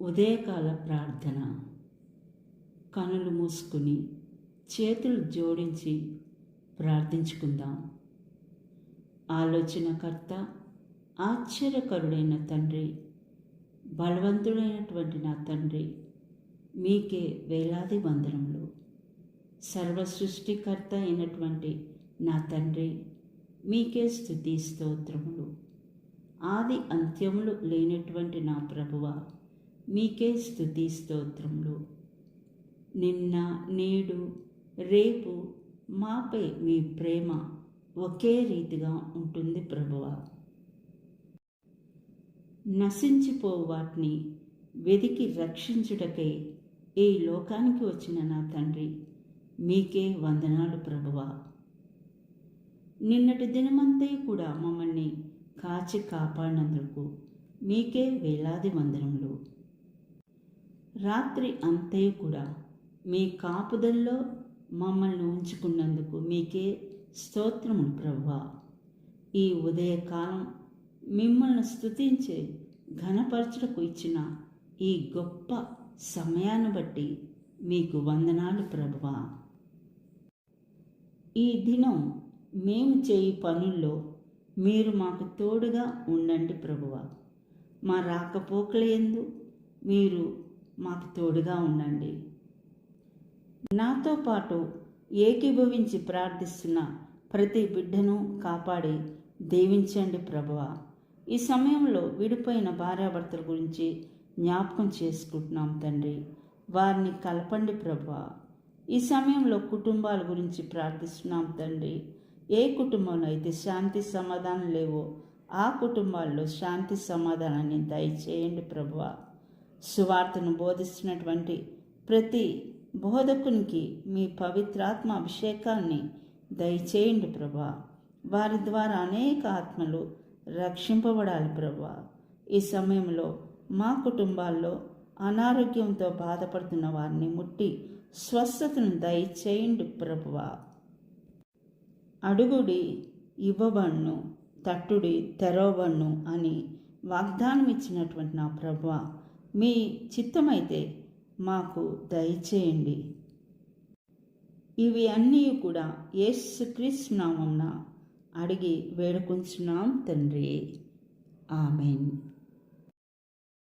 ఉదయకాల ప్రార్థన. కనులు మూసుకుని చేతులు జోడించి ప్రార్థించుకుందాం. ఆలోచనకర్త ఆశ్చర్యకరుడైన తండ్రి బలవంతుడైనటువంటి నా తండ్రి మీకే వేలాది వందనములు. సర్వ సృష్టికర్త అయినటువంటి నా తండ్రి మీకే స్థుతి స్తోత్రములు. ఆది అంత్యములు లేనటువంటి నా ప్రభువ మీకే స్థుతి స్తోత్రములు. నిన్న నేడు రేపు మాపై మీ ప్రేమ ఒకే రీతిగా ఉంటుంది ప్రభువ. నశించిపో వాటిని వెదికి రక్షించుటకై ఈ లోకానికి వచ్చిన నా తండ్రి మీకే వందనాలు ప్రభువ. నిన్నటి దినమంతా కూడా మమ్మల్ని కాచి కాపాడినందుకు మీకే వేలాది వందనములు. రాత్రి అంతే కూడా మీ కాపుదల్లో మమ్మల్ని ఉంచుకున్నందుకు మీకే స్తోత్రములు ప్రభువా ఈ ఉదయకాలం మిమ్మల్ని స్తుతించే ఘనపరచుటకు ఇచ్చిన ఈ గొప్ప సమయాన్ని బట్టి మీకు వందనాలు ప్రభువా ఈ దినం మేము చేయి పనుల్లో మీరు మాకు తోడుగా ఉండండి ప్రభువ మా రాకపోకల ఎందు మీరు మాకు తోడుగా ఉండండి. నాతో పాటు ఏకీభవించి ప్రార్థిస్తున్న ప్రతి బిడ్డను కాపాడి దీవించండి ప్రభువ. ఈ సమయంలో విడిపోయిన భార్యాభర్తల గురించి జ్ఞాపకం చేసుకుంటున్నాం తండ్రి. వారిని కలపండి ప్రభువ. ఈ సమయంలో కుటుంబాల గురించి ప్రార్థిస్తున్నాం తండ్రి. ఏ కుటుంబంలో అయితే శాంతి సమాధానం లేవో ఆ కుటుంబాల్లో శాంతి సమాధానాన్ని దయచేయండి ప్రభువా. సువార్తను బోధిస్తున్నటువంటి ప్రతి బోధకునికి మీ పవిత్రాత్మ అభిషేకాన్ని దయచేయండి ప్రభా. వారి ద్వారా అనేక ఆత్మలు రక్షింపబడాలి ప్రభా. ఈ సమయంలో మా కుటుంబాల్లో అనారోగ్యంతో బాధపడుతున్న వారిని ముట్టి స్వస్థతను దయచేయండి ప్రభువా అడుగుడి ఇవ్వబడును తట్టుడి తెరవబడును అని వాగ్దానం ఇచ్చినటువంటి నా ప్రభువా మీ చిత్తమైతే మాకు దయచేయండి. ఇవి అన్నీ కూడా యేసుక్రీస్తు నామంన అడిగి వేడుకుంటున్నాం తండ్రి. ఆమెన్.